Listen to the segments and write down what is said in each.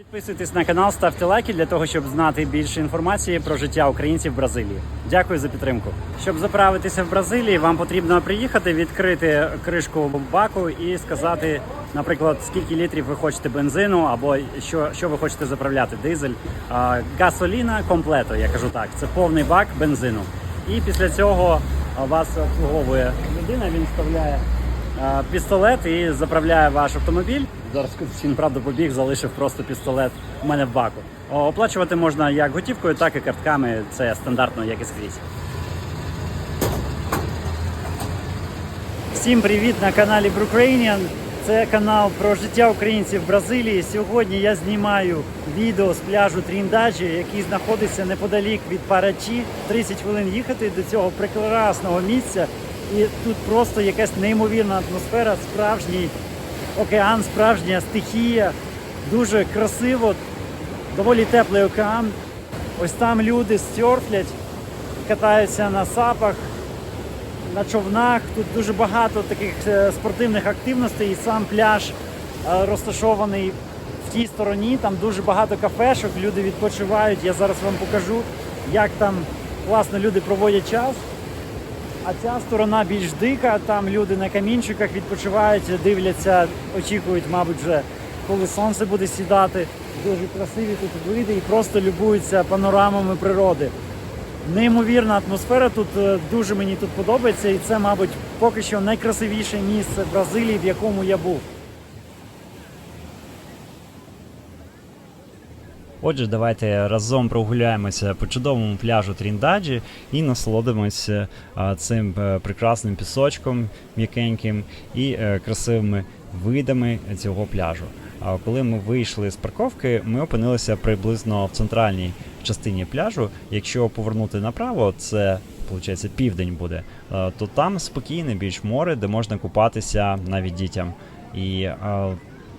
Підписуйтесь на канал, ставте лайки для того, щоб знати більше інформації про життя українців в Бразилії. Дякую за підтримку. Щоб заправитися в Бразилії, вам потрібно приїхати, відкрити кришку баку і сказати, наприклад, скільки літрів ви хочете бензину, або що, що ви хочете заправляти. Дизель, гасоліна комплето. Я кажу так. Це повний бак бензину. І після цього вас обслуговує людина. Він вставляє пістолет і заправляє ваш автомобіль. Зараз він правда побіг, залишив просто пістолет у мене в баку. Оплачувати можна як готівкою, так і картками. Це стандартно, як і скрізь. Всім привіт на каналі Brukranian. Це канал про життя українців в Бразилії. Сьогодні я знімаю відео з пляжу Тріндаджі, який знаходиться неподалік від Парачі. 30 хвилин їхати до цього прекрасного місця. І тут просто якась неймовірна атмосфера, справжній океан, справжня стихія. Дуже красиво, доволі теплий океан. Ось там люди стерфлять, катаються на сапах на човнах. Тут дуже багато таких е, спортивних активностей. І сам пляж е, розташований в тій стороні. Там дуже багато кафешок, люди відпочивають. Я зараз вам покажу, як там класно люди проводять час. А ця сторона більш дика, там люди на камінчиках відпочивають, дивляться, очікують, мабуть, вже коли сонце буде сідати. Дуже красиві тут види і просто любуються панорамами природи. Неймовірна атмосфера тут е, дуже мені тут подобається, і це, мабуть, поки що найкрасивіше місце Бразилії, в якому я був. Отже, давайте разом прогуляємося по чудовому пляжу Тріндаджі і насолодимося цим е, прекрасним пісочком м'якеньким і е, красивими видами цього пляжу. А коли ми вийшли з парковки, ми опинилися приблизно в центральній частині пляжу. Якщо повернути направо, це виходить південь буде, е, то там спокійне більш море, де можна купатися навіть дітям. І е,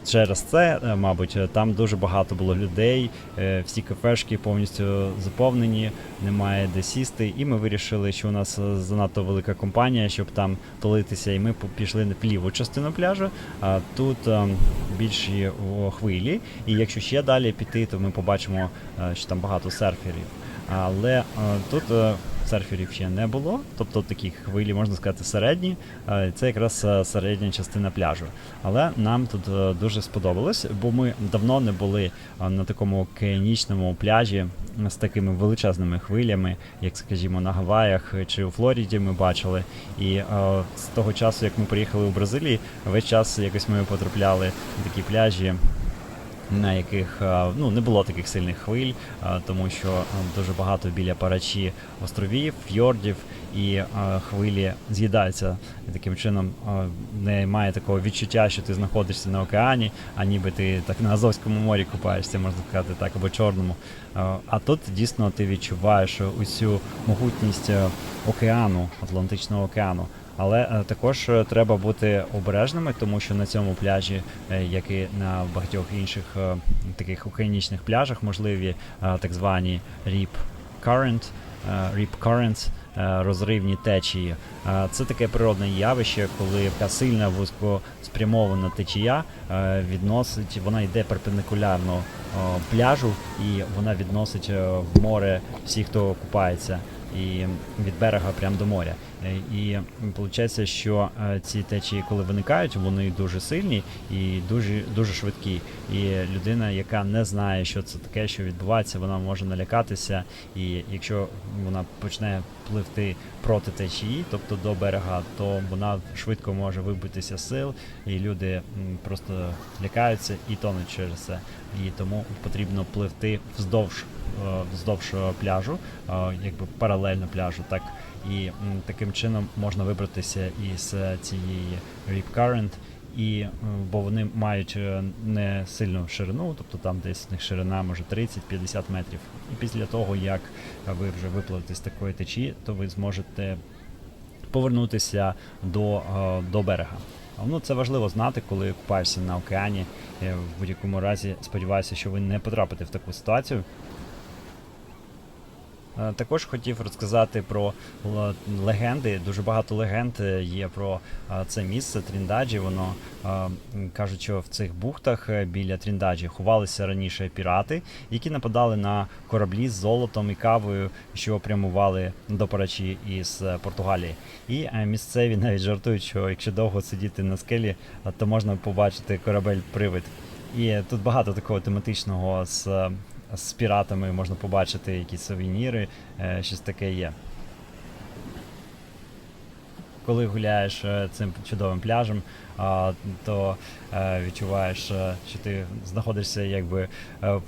через це, е, мабуть, е, там дуже багато було людей, е, всі кафешки повністю заповнені, немає де сісти. І ми вирішили, що у нас занадто велика компанія, щоб там толитися, і ми пішли в ліву частину пляжу. А тут е, більші хвилі, і якщо ще далі піти, то ми побачимо, що там багато серферів. Але тут серферів ще не було, тобто такі хвилі, можна сказати, середні. Е, Це якраз е, середня частина пляжу. Але нам тут е, дуже сподобалось, бо ми давно не були на такому океанічному пляжі з такими величезними хвилями, як скажімо, на Гаваях чи у Флориді ми бачили. І з того часу, як ми приїхали у Бразилії, весь час якось ми потрапляли на такі пляжі на яких е, ну не було таких сильних хвиль, е, тому що е, дуже багато біля парачі островів, фьордів, і хвилі з'їдаються І таким чином. Немає такого відчуття, що ти знаходишся на океані, а ніби ти так на Азовському морі купаєшся, можна сказати так, або Чорному. А тут дійсно ти відчуваєш усю могутність океану, Атлантичного океану. Але е, також е, треба бути обережними, тому що на цьому пляжі, е, як і на багатьох інших таких океанічних пляжах, можливі так звані rip current, rip currents, розривні течії. Це таке природне явище, коли така сильна вузькоспрямована течія відносить, вона йде перпендикулярно пляжу і вона відносить в море всіх, хто купається і від берега прямо до моря. Е, І виходить, що е, ці течії, коли виникають, вони дуже сильні і дуже дуже швидкі. І людина, яка не знає, що це таке, що відбувається, вона може налякатися. І якщо вона почне пливти проти течії, тобто до берега, то вона швидко може вибитися сил, і люди просто лякаються і тонуть через це. І тому потрібно пливти вздовж вздовж е, пляжу, е, якби паралельно пляжу, так і таким чином можна вибратися із е, цієї Rip Current, і е, бо вони мають е, не сильну ширину, тобто там десь в них ширина може 30-50 метрів. І після того, як ви вже випливете з такої течії, то ви зможете повернутися до, е, до берега. Ну, це важливо знати, коли купаєшся на океані. Е, В будь-якому разі сподіваюся, що ви не потрапите в таку ситуацію. Е, Також хотів розказати про легенди. Дуже багато легенд е, є про е, це місце Тріндаджі. Воно кажуть, що в цих бухтах біля Тріндаджі ховалися раніше пірати, які нападали на кораблі з золотом і кавою, що прямували до Парачі із Португалії. І місцеві навіть жартують, що якщо довго сидіти на скелі, то можна побачити корабель-привид. І тут багато такого тематичного з, з піратами можна побачити якісь сувеніри, е, щось таке є. Коли гуляєш е, цим чудовим пляжем, то е, відчуваєш, е, що ти знаходишся якби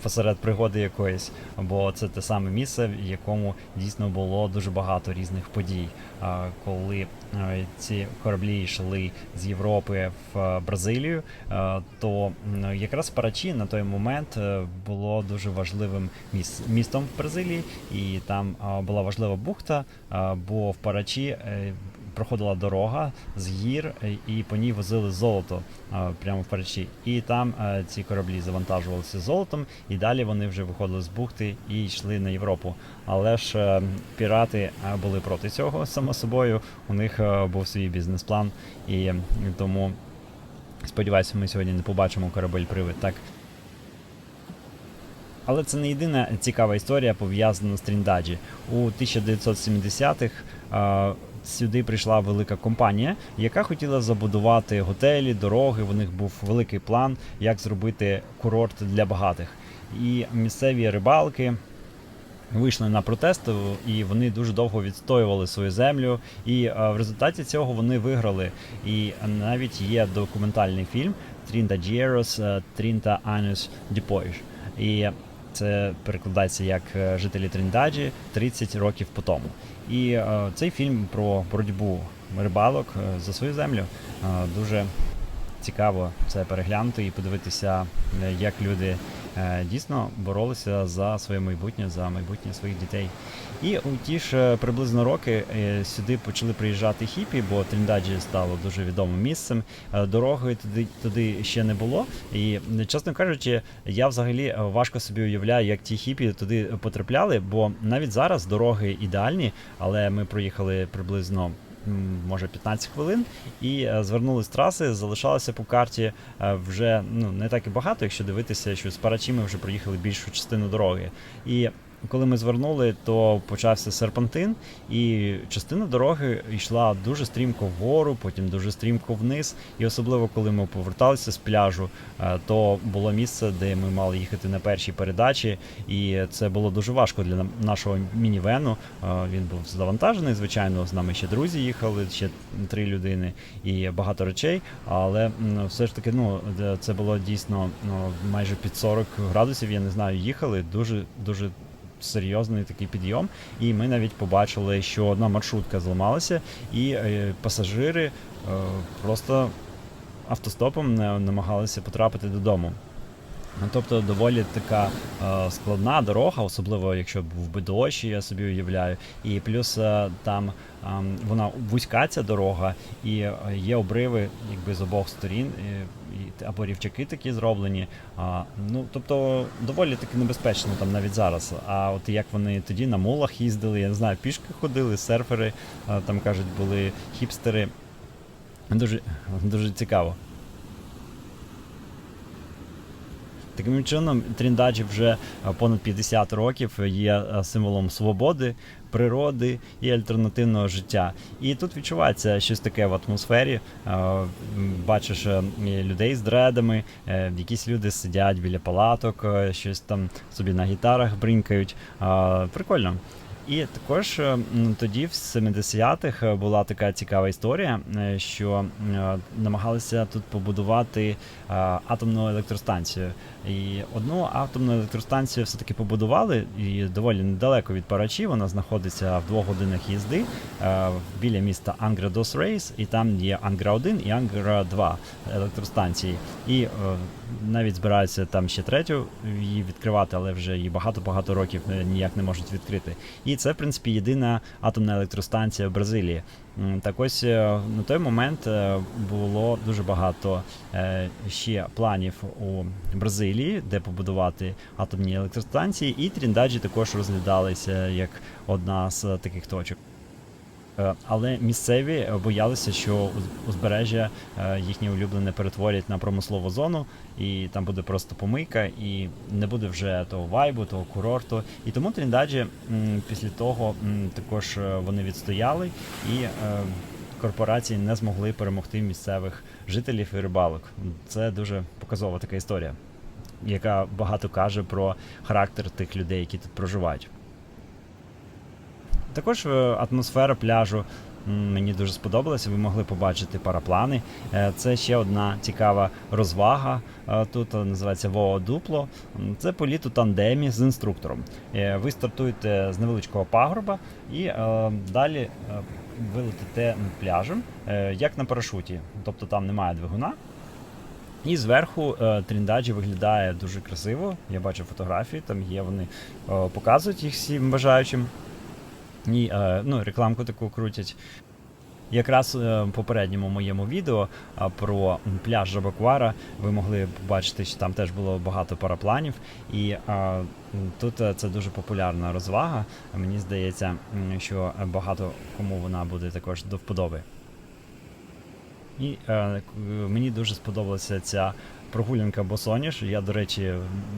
посеред пригоди якоїсь, бо це те саме місце, в якому дійсно було дуже багато різних подій. Коли ці кораблі йшли з Європи в Бразилію, то якраз Парачі на той момент було дуже важливим містом в Бразилії, і там була важлива бухта, бо в Парачі проходила дорога з гір, е, і по ній возили золото прямо в Парачі. І там е, ці кораблі завантажувалися золотом, і далі вони вже виходили з бухти і йшли на Європу. Але ж е, пірати е, були проти цього, само собою. У них е, був свій бізнес-план, і тому сподіваюся, ми сьогодні не побачимо корабель-привид. Так. Але це не єдина цікава історія пов'язана з Тріндаджі. У 1970-х е, сюди прийшла велика компанія, яка хотіла забудувати готелі, дороги. У них був великий план, як зробити курорт для багатих. І місцеві рибалки. Вийшли на протест, і вони дуже довго відстоювали свою землю. І е, в результаті цього вони виграли. І навіть є документальний фільм Трінта Дієрос, Трінта Анус Діпойш. І це перекладається як е, жителі Тріндаджі 30 років по тому. І е, цей фільм про боротьбу рибалок е, за свою землю е, дуже цікаво це переглянути і подивитися, як люди дійсно боролися за своє майбутнє, за майбутнє своїх дітей. І у ті ж е, приблизно роки е, сюди почали приїжджати хіпі, бо Тріндаджі стало дуже відомим місцем. Е, Дороги туди, туди ще не було. І чесно кажучи, я взагалі важко собі уявляю, як ті хіпі туди потрапляли, бо навіть зараз дороги ідеальні, але ми проїхали приблизно. Може 15 хвилин, і звернули з траси, залишалося по карті вже ну не так і багато, якщо дивитися, що з Парачі ми вже проїхали більшу частину дороги. І коли ми звернули, то почався серпантин, і частина дороги йшла дуже стрімко вгору, потім дуже стрімко вниз. І особливо, коли ми поверталися з пляжу, е, то було місце, де ми мали їхати на першій передачі, і це було дуже важко для нашого мінівену. Е, Він був завантажений, звичайно, з нами ще друзі їхали, ще три людини і багато речей. Але все ж таки, ну це було дійсно ну, майже під 40 градусів. Я не знаю, їхали дуже дуже серйозний такий підйом. І ми навіть побачили, що одна маршрутка зламалася, і е, пасажири е, просто автостопом намагалися потрапити додому. Ну, Тобто доволі така е, складна дорога, особливо якщо був би дощ, я собі уявляю. І плюс е, там ем, вона вузька ця дорога, і е, є обриви якби з обох сторін, і, або рівчаки такі зроблені. А, ну, тобто доволі таки небезпечно там навіть зараз. А от як вони тоді на мулах їздили, я не знаю, пішки ходили, серфери, е, там кажуть, були хіпстери. Дуже, дуже цікаво. Таким чином, Тріндаджі вже понад 50 років є символом свободи, природи і альтернативного життя. І тут відчувається щось таке в атмосфері. Бачиш е, людей з дредами, е, якісь люди сидять біля палаток, е, щось там собі на гітарах бринкають. Е, Прикольно. І також е, тоді, в 70-х, е, була така цікава історія, е, що намагалися тут побудувати атомну електростанцію. І одну атомну електростанцію все-таки побудували, і доволі недалеко від Парачі. Вона знаходиться в двох годинах їзди біля міста Ангра дос Рейс, і там є Ангра 1 і Ангра 2 електростанції. І навіть збираються там ще третю її відкривати, але вже її багато-багато років е, ніяк не можуть відкрити. І це, в принципі, єдина атомна електростанція в Бразилії. Так ось е, на той момент е, було дуже багато ще планів у Бразилії, де побудувати атомні електростанції, і Тріндаджі також розглядалися як одна з таких точок. Е, Але місцеві е, боялися, що узбережжя е, їхнє улюблене перетворять на промислову зону, і там буде просто помийка, і не буде вже того вайбу, того курорту. І тому Тріндаджі після того також вони відстояли, і корпорації не змогли перемогти місцевих жителів і рибалок. Це дуже показова така історія, яка багато каже про характер тих людей, які тут проживають. Також е, атмосфера пляжу мені дуже сподобалася. Ви могли побачити параплани. Е, Це ще одна цікава розвага. е, Тут називається Воо Дупло. Це політ у тандемі з інструктором. Ви стартуєте з невеличкого пагорба і далі ви летите над пляжем, як на парашуті. Тобто там немає двигуна. І зверху Тріндаджі виглядає дуже красиво. Я бачу фотографії, там є вони показують їх всім бажаючим. І е, ну, рекламку таку крутять. Якраз е, в попередньому моєму відео а, про пляж Жабаквара ви могли побачити, що там теж було багато парапланів, і е, тут е, це дуже популярна розвага. Мені здається, що багато кому вона буде також до вподоби. І е, мені дуже сподобалася ця прогулянка босоніж. Я, до речі,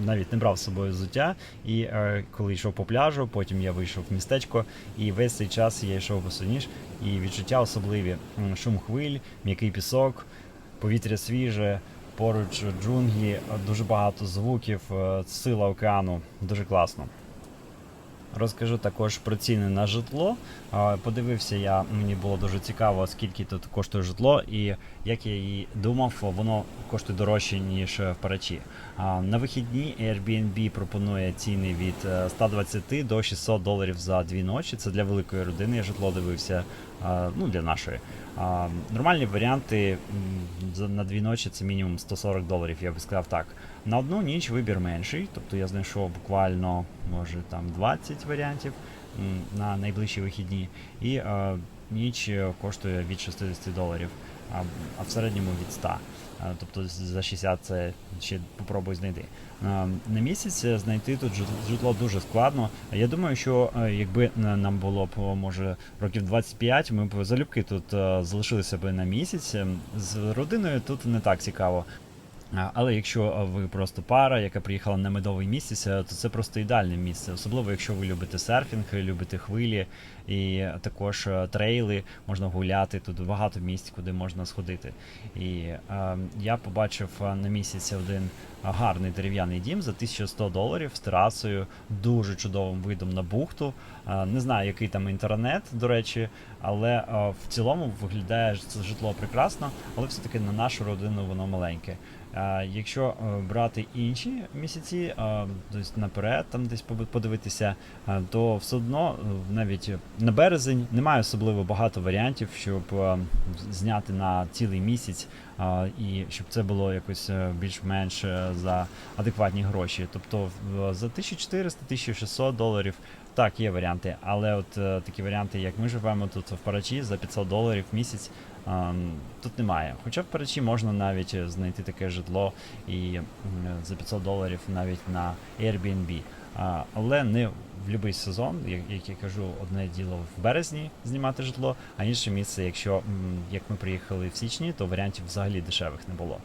навіть не брав з собою взуття. І е, коли йшов по пляжу, потім я вийшов в містечко, і весь цей час я йшов босоніж, і відчуття особливі. Шум хвиль, м'який пісок, повітря свіже, поруч джунглі, дуже багато звуків, е, сила океану. Дуже класно. Розкажу також про ціни на житло. Подивився я, мені було дуже цікаво, скільки тут коштує житло, і як я і думав, воно коштує дорожче, ніж в Парачі. На вихідні Airbnb пропонує ціни від е, 120 до 600 доларів за дві ночі. Це для великої родини. Я житло дивився, ну для нашої. Нормальні варіанти на дві ночі це мінімум 140 доларів, я би сказав так. На одну ніч вибір менший, тобто я знайшов буквально може там 20 варіантів на найближчі вихідні, і ніч е, коштує від 60 доларів, а в середньому від 100. Е, Тобто за 60 це ще попробуй знайти. Е, На місяць е, знайти тут жит- житло дуже складно. Я думаю, що якби нам було б може років 25, ми б залюбки тут залишилися б на місяць. З родиною тут не так цікаво. Але якщо ви просто пара, яка приїхала на медовий місяць, е, то це просто ідеальне місце. Особливо, якщо ви любите серфінг, любите хвилі і також е, трейли, можна гуляти. Тут багато місць, куди можна сходити. І е, я побачив е, на місяць один гарний дерев'яний дім за 1100 доларів з терасою, дуже чудовим видом на бухту. Не знаю, який там інтернет, до речі, але в цілому виглядає житло прекрасно, але все-таки на нашу родину воно маленьке. Якщо е, брати інші місяці, тобто наперед, там десь подивитися, е, то все одно навіть на березень немає особливо багато варіантів, щоб зняти на цілий місяць, і щоб це було якось більш-менш за адекватні гроші. Тобто за 1400-1600 доларів. Так, є варіанти, але от е, такі варіанти, як ми живемо тут в Парачі за 500 доларів в місяць, тут немає. Хоча в Парачі можна навіть е, знайти таке житло і за 500 доларів навіть на Airbnb. Але не в будь-який сезон, як, я кажу, одне діло в березні знімати житло, а інше місце, якщо як ми приїхали в січні, то варіантів взагалі дешевих не було.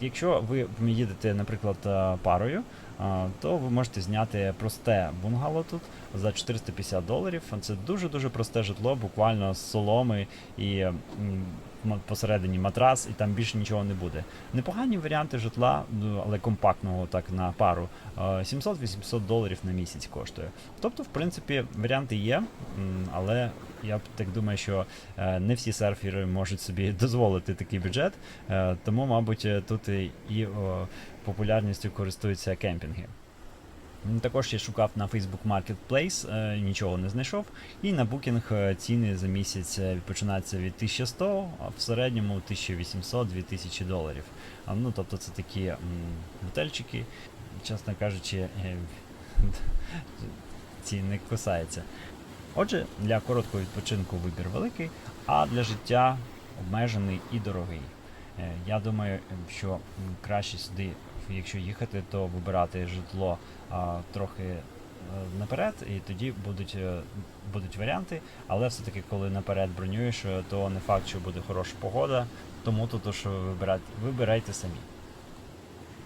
Якщо ви їдете, наприклад, е, парою, то ви можете зняти просте бунгало тут за 450 доларів. Це дуже-дуже просте житло, буквально з соломи і посередині матрас, і там більше нічого не буде. Непогані варіанти житла, ну, але компактного так на пару. е, 700-800 доларів на місяць коштує. Тобто, в принципі, варіанти є, але я так думаю, що е, не всі серфери можуть собі дозволити такий бюджет, е, тому, мабуть, е, тут і, популярністю користуються кемпінги. Також я шукав на Facebook Marketplace, нічого не знайшов. І на Booking ціни за місяць починаються від 1100, а в середньому 1800-2000 доларів. Ну, тобто це такі готельчики, чесно кажучи, ці не кусається. Отже, для короткого відпочинку вибір великий, а для життя обмежений і дорогий. Е, Я думаю, що краще сюди, якщо їхати, то вибирати житло а, трохи е, наперед, і тоді будуть, е, будуть варіанти. Але все-таки, коли наперед бронюєш, то не факт, що буде хороша погода, тому тут вибирайте, вибирайте самі.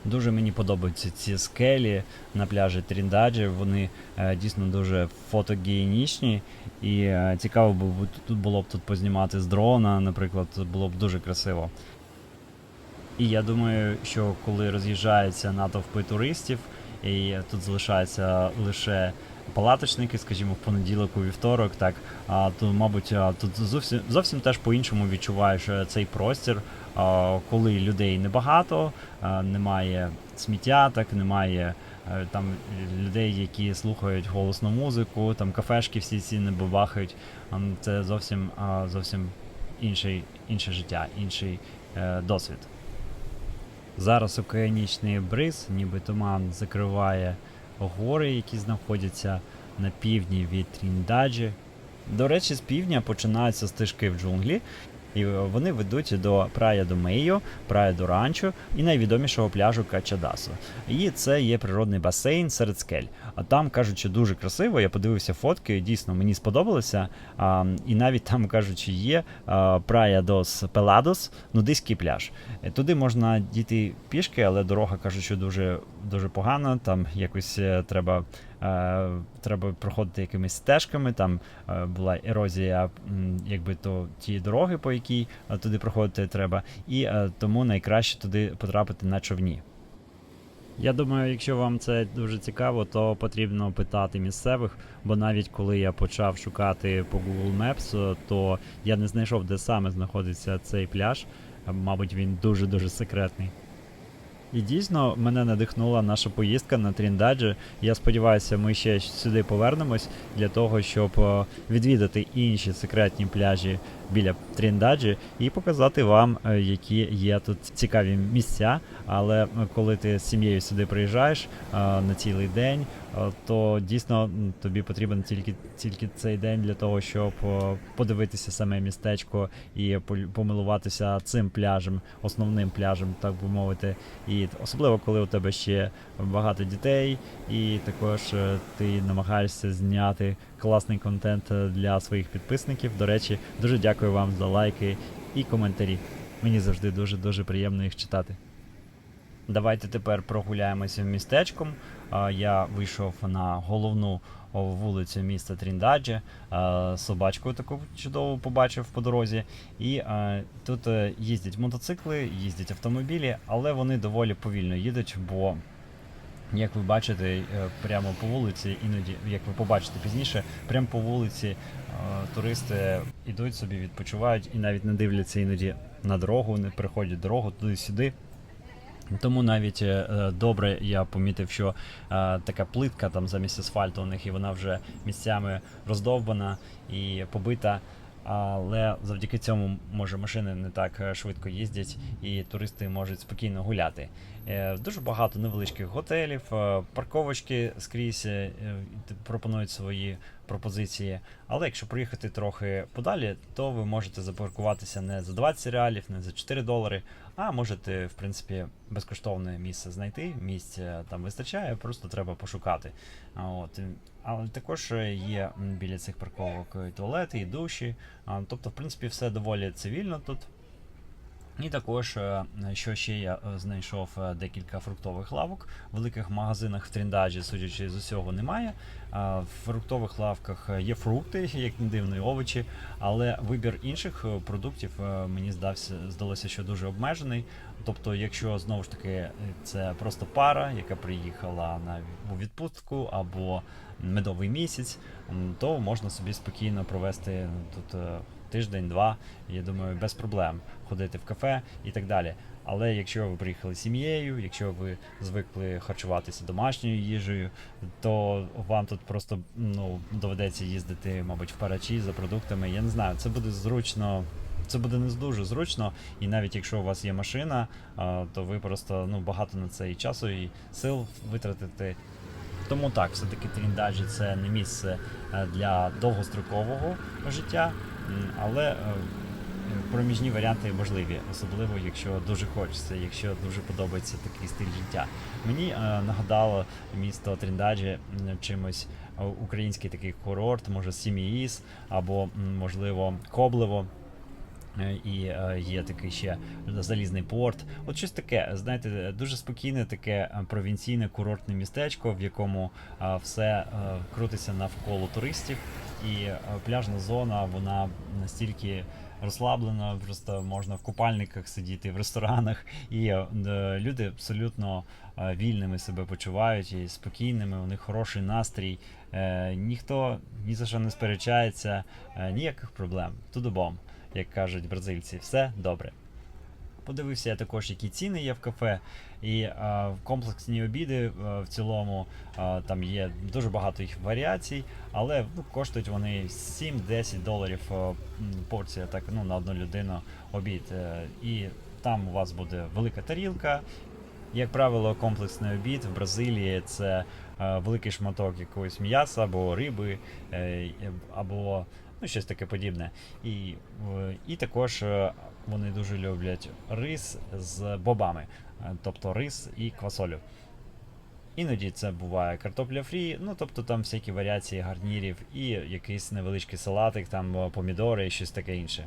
Дуже мені подобаються ці скелі на пляжі Тріндаджі. Вони е, дійсно дуже фотогенічні. І е, цікаво б тут було б тут познімати з дрона, наприклад, було б дуже красиво. І я думаю, що коли роз'їжджаються натовпи туристів, і тут залишається лише палаточники, скажімо, в понеділок, у вівторок, так, то, мабуть, тут зовсім, зовсім теж по-іншому відчуваєш е, цей простір, коли людей небагато, немає сміття, так, немає е, там людей, які слухають голосну музику, там кафешки всі ці не бабахають. Це зовсім, зовсім інший, інше життя, інший е, досвід. Зараз океанічний бриз, ніби туман закриває гори, які знаходяться на півдні від Тріндаджі. До речі, з півдня починаються стежки в джунглі, і вони ведуть до Прая до Мейо, Прая до Ранчо і найвідомішого пляжу Качадасо. І це є природний басейн серед скель. А там кажуть, що дуже красиво. Я подивився фотки, дійсно мені сподобалося. А, і навіть там кажучи, є Прая дос Пеладос, нудиський пляж. Е, Туди можна дійти пішки, але дорога кажуть, що дуже, дуже погана. Там якось е, треба, треба проходити якимись стежками. Там е, була ерозія, якби то ті дороги, по якій е, туди проходити треба, і е, тому найкраще туди потрапити на човні. Я думаю, якщо вам це дуже цікаво, то потрібно питати місцевих, бо навіть коли я почав шукати по Google Maps, то я не знайшов, де саме знаходиться цей пляж. Мабуть, він дуже-дуже секретний. І дійсно мене надихнула наша поїздка на Тріндаджі. Я сподіваюся, ми ще сюди повернемось для того, щоб е, відвідати інші секретні пляжі біля Тріндаджі і показати вам, е, які є тут цікаві місця. Але е, коли ти з сім'єю сюди приїжджаєш е, на цілий день, то дійсно тобі потрібен тільки, тільки цей день для того, щоб подивитися саме містечко і помилуватися цим пляжем, основним пляжем, так би мовити. І особливо, коли у тебе ще багато дітей, і також ти намагаєшся зняти класний контент е, для своїх підписників. До речі, дуже дякую вам за лайки і коментарі. Мені завжди дуже дуже приємно їх читати. Давайте тепер прогуляємося містечком. Я вийшов на головну вулицю міста Тріндаджі. Собачку таку чудову побачив по дорозі. І тут е, їздять мотоцикли, їздять автомобілі, але вони доволі повільно їдуть, бо. Як ви бачите, е, прямо по вулиці, іноді, як ви побачите пізніше, прямо по вулиці е, туристи йдуть собі, відпочивають і навіть не дивляться іноді на дорогу, не переходять дорогу туди-сюди. Тому навіть е, добре я помітив, що така плитка там замість асфальту у них і вона вже місцями роздовбана і побита. Але завдяки цьому може машини не так е, швидко їздять, і туристи можуть спокійно гуляти. Е, Дуже багато невеличких готелів, е, парковочки скрізь пропонують свої пропозиції. Але якщо приїхати трохи подалі, то ви можете запаркуватися не за 20 реалів, не за 4 долари, а можете, в принципі, безкоштовне місце знайти. Місця там вистачає, просто треба пошукати. От. Але також е, є біля цих парковок і туалети, і душі. Тобто, в принципі, все доволі цивільно тут. І також, е, що ще я е, знайшов е, декілька фруктових лавок. В великих магазинах в Тріндаджі, судячи з усього, немає. В фруктових лавках е, є фрукти, як не дивно, і овочі, але вибір інших е, продуктів е, мені здався, здалося, що дуже обмежений. Тобто, якщо знову ж таки е, це просто пара, яка приїхала на відпустку або медовий місяць, то можна собі спокійно провести тут е, тиждень-два, я думаю, без проблем ходити в кафе і так далі. Але якщо ви приїхали сім'єю, якщо ви звикли харчуватися домашньою їжею, то вам тут просто ну, доведеться їздити, мабуть, в парачі за продуктами. Я не знаю, це буде зручно. Це буде не дуже зручно, і навіть якщо у вас є машина, то ви просто ну багато на це і часу, і сил витратите. Тому так, все-таки Тріндаджі це не місце е, для довгострокового життя, але е, проміжні варіанти можливі, особливо якщо дуже хочеться, якщо дуже подобається такий стиль життя. Мені е, нагадало місто Тріндаджі чимось український такий курорт, може Сіміїс або можливо Коблево. Е, І е, є такий ще залізний порт. От щось таке, знаєте, дуже спокійне, таке е, провінційне курортне містечко, в якому все крутиться навколо туристів, і пляжна зона вона настільки розслаблена, просто можна в купальниках сидіти в ресторанах, і люди абсолютно вільними себе почувають і спокійними. У них хороший настрій. Ніхто ні за що не сперечається, ніяких проблем. Тудобом як кажуть бразильці, все добре. Подивився я також, які ціни є в кафе, і а, комплексні обіди а, в цілому а, там є дуже багато їх варіацій, але ну, коштують вони 7-10 доларів а, порція, так ну на одну людину обід. Е, І там у вас буде велика тарілка. Як правило, комплексний обід в Бразилії це е, великий шматок якогось м'яса або риби, е, або ну, щось таке подібне. І, і також е, вони дуже люблять рис з бобами, е, тобто рис і квасолю. Іноді це буває картопля фрі, ну тобто там всякі варіації гарнірів і якийсь невеличкий салатик, там е, помідори і щось таке інше.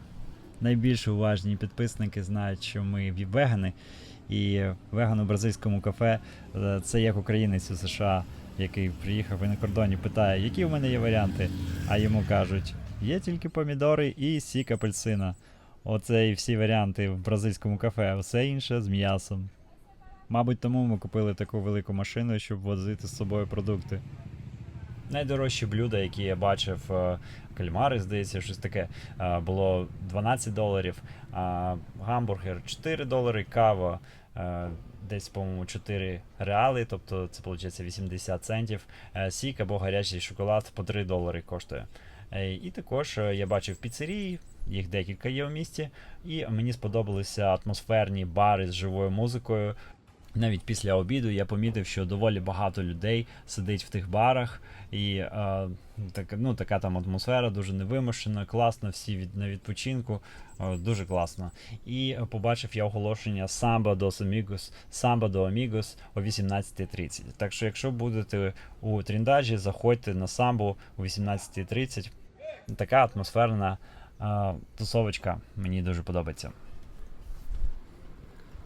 Найбільш уважні підписники знають, що ми вегани, і веган у бразильському кафе це як українець у США, який приїхав і на кордоні питає, які в мене є варіанти. А йому кажуть, є тільки помідори і сік апельсина. Оце і всі варіанти в бразильському кафе, а все інше з м'ясом. Мабуть, тому ми купили таку велику машину, щоб возити з собою продукти. Найдорожчі блюда, які я бачив, е, кальмари, здається, щось таке, е, було 12 доларів, а гамбургер 4 долари, кава е, десь, по-моєму, 4 реали, тобто це виходить 80 центів, сік або гарячий шоколад по 3 долари коштує. Е, І також е, я бачив піцерії, їх декілька є в місті, і мені сподобалися атмосферні бари з живою музикою. Навіть після обіду я помітив, що доволі багато людей сидить в тих барах, і е, так, ну, така там атмосфера дуже невимушена, класно, всі від, на відпочинку, е, дуже класно. І побачив я оголошення Samba dos Amigos, Samba do Amigos о 18.30. Так що, якщо будете у Тріндаджі, заходьте на самбу о 18.30. Така атмосферна е, тусовочка мені дуже подобається.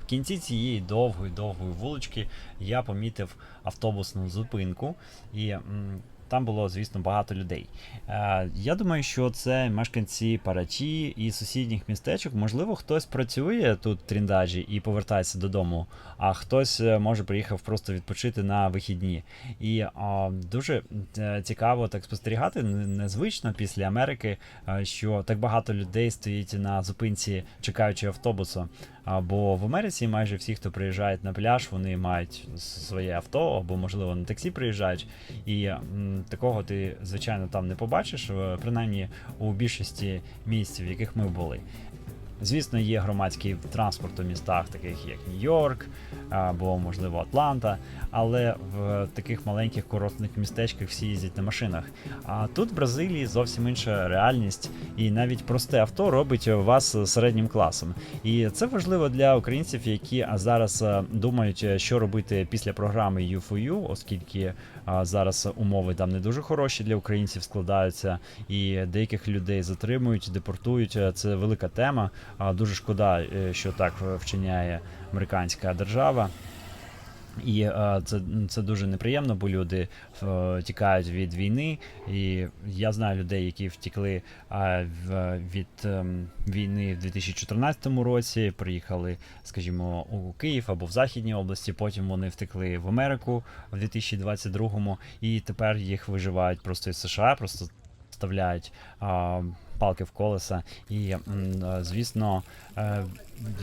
В кінці цієї довгої довгої вулички я помітив автобусну зупинку, і там було, звісно, багато людей. Е, я думаю, що це мешканці Парачі і сусідніх містечок. Можливо, хтось працює тут в Тріндаджі і повертається додому, а хтось е, може приїхав просто відпочити на вихідні. І дуже е, цікаво так спостерігати, незвично після Америки, що так багато людей стоїть на зупинці, чекаючи автобуса. А, Бо в Америці майже всі, хто приїжджають на пляж, вони мають своє авто, або, можливо, на таксі приїжджають. І м, такого ти, звичайно, там не побачиш, принаймні у більшості місць, в яких ми були. Звісно, є громадський транспорт у містах, таких як Нью-Йорк або, можливо, Атланта, але в таких маленьких курортних містечках всі їздять на машинах. А тут в Бразилії зовсім інша реальність, і навіть просте авто робить вас середнім класом. І це важливо для українців, які зараз е, думають, е, що робити після програми U4U, оскільки а, зараз умови там не дуже хороші для українців складаються, і деяких людей затримують, депортують. Це велика тема. Дуже шкода, е, що так вчиняє американська держава. І е, це, це дуже неприємно, бо люди е, тікають від війни. І я знаю людей, які втекли е, в, від ем, війни в 2014 році, приїхали, скажімо, у Київ або в Західній області. Потім вони втекли в Америку в 2022 і тепер їх виживають просто із США, просто вставляють а, палки в колеса. І, звісно, е,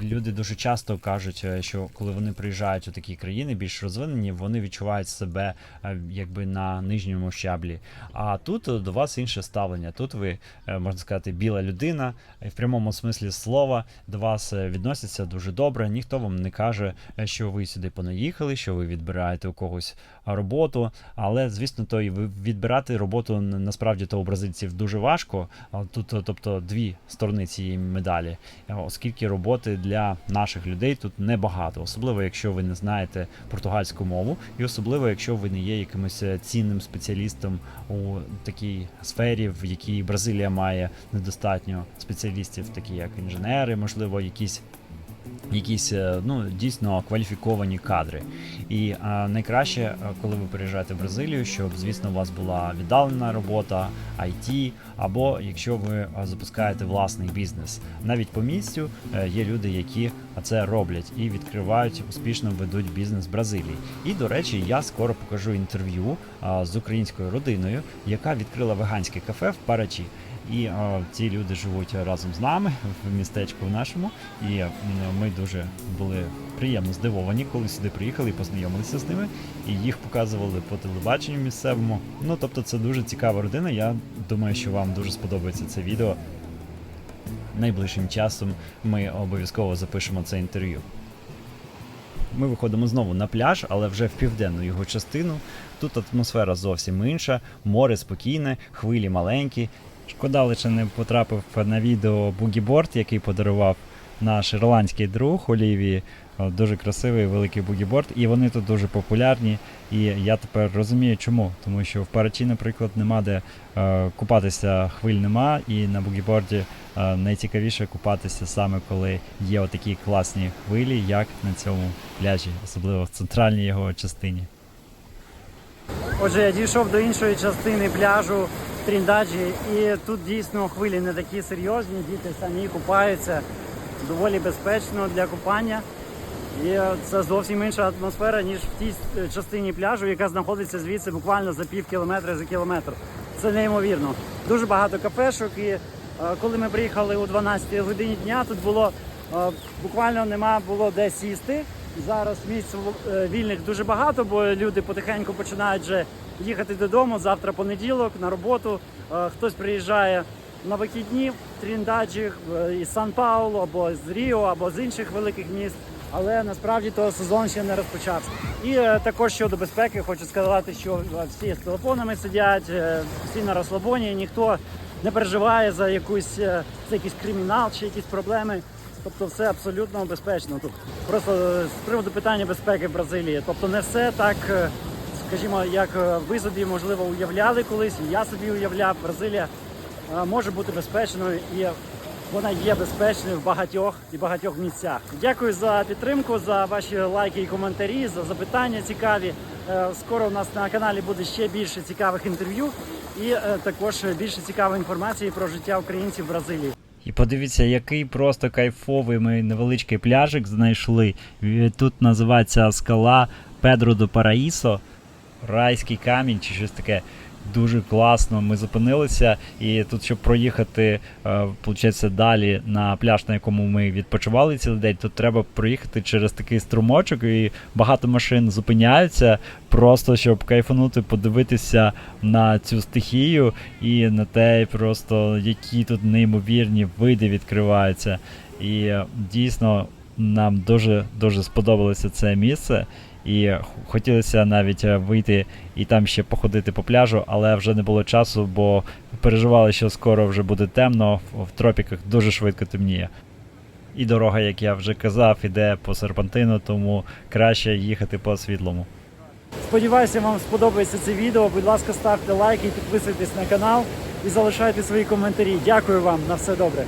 люди дуже часто кажуть, е, що коли вони приїжджають у такі країни більш розвинені, вони відчувають себе е, якби на нижньому щаблі. А тут е, до вас інше ставлення. Тут ви можна сказати біла людина, і в прямому смислі слова до вас відносяться дуже добре. Ніхто вам не каже, що ви сюди понаїхали, що ви відбираєте у когось роботу. Але звісно, то і відбирати роботу насправді то у бразильців дуже важко. Тут, тобто, дві сторони цієї медалі, оскільки роботи для наших людей тут небагато, особливо якщо ви не знаєте португальську мову, і особливо якщо ви не є якимось е, цінним спеціалістом у такій сфері, в якій Бразилія має недостатньо спеціалістів, такі як інженери, можливо, якісь. Якісь е, ну дійсно кваліфіковані кадри, і а, найкраще, е, коли ви приїжджаєте в Бразилію, щоб звісно у вас була віддалена робота, IT, або якщо ви е, запускаєте власний бізнес. Навіть по місцю е, є люди, які це роблять і відкривають успішно ведуть бізнес в Бразилії. І до речі, я скоро покажу інтерв'ю з українською родиною, яка відкрила веганське кафе в Парачі. І а, ці люди живуть разом з нами в містечку нашому. І ми дуже були приємно здивовані, коли сюди приїхали і познайомилися з ними. І їх показували по телебаченню місцевому. Ну тобто, це дуже цікава родина. Я думаю, що вам дуже сподобається це відео. Найближчим часом ми обов'язково запишемо це інтерв'ю. Ми виходимо знову на пляж, але вже в південну його частину. Тут атмосфера зовсім інша, море спокійне, хвилі маленькі. Шкода лише не потрапив на відео бугіборд, який подарував наш ірландський друг Олівії. Дуже красивий великий бугіборд, і вони тут дуже популярні. І я тепер розумію, чому. Тому що в Парачі, наприклад, нема де е, купатися, хвиль нема, і на бугіборді е, найцікавіше купатися саме коли є отакі класні хвилі, як на цьому пляжі, особливо в центральній його частині. Отже, я дійшов до іншої частини пляжу Тріндаджі, і тут дійсно хвилі не такі серйозні, діти самі купаються доволі безпечно для купання. І це зовсім інша атмосфера, ніж в тій е, частині пляжу, яка знаходиться звідси буквально за пів кілометра за кілометр. Це неймовірно. Дуже багато кафешок. І е, коли ми приїхали о 12 годині дня, тут було е, буквально нема було де сісти. Зараз місць е, вільних дуже багато, бо люди потихеньку починають вже їхати додому. Завтра понеділок на роботу. Е, Хтось приїжджає на вихідні в Тріндаджі е, із Сан-Паулу або з Ріо, або з інших великих міст. Але насправді то сезон ще не розпочався. І також щодо безпеки, хочу сказати, що всі з телефонами сидять, всі на розслабоні, ніхто не переживає за якусь за якийсь кримінал чи якісь проблеми. Тобто все абсолютно безпечно тут. Просто з приводу питання безпеки Бразилії. Тобто не все так, е, скажімо, як е, ви собі можливо уявляли колись, і я собі уявляв. Бразилія е, може бути безпечною і вона є безпечною в багатьох і багатьох місцях. Дякую за підтримку, за ваші лайки і коментарі, за запитання цікаві. Скоро у нас на каналі буде ще більше цікавих інтерв'ю і також більше цікавої інформації про життя українців в Бразилії. І подивіться, який просто кайфовий ми невеличкий пляжик знайшли. Тут називається скала Педро до Параїсо, райський камінь чи щось таке. Дуже класно. Ми зупинилися, і тут, щоб проїхати, е, получається, далі на пляж, на якому ми відпочивали цілий день, тут треба проїхати через такий струмочок, і багато машин зупиняються, просто щоб кайфанути, подивитися на цю стихію і на те, просто які тут неймовірні види відкриваються. І е, дійсно нам дуже дуже сподобалося це місце. І хотілося навіть е, вийти і там ще походити по пляжу, але вже не було часу, бо переживали, що скоро вже буде темно. В, тропіках дуже швидко темніє. І дорога, як я вже казав, іде по серпантину, тому краще їхати по світлому. Сподіваюся, вам сподобається це відео. Будь ласка, ставте лайки, підписуйтесь на канал і залишайте свої коментарі. Дякую вам на все добре.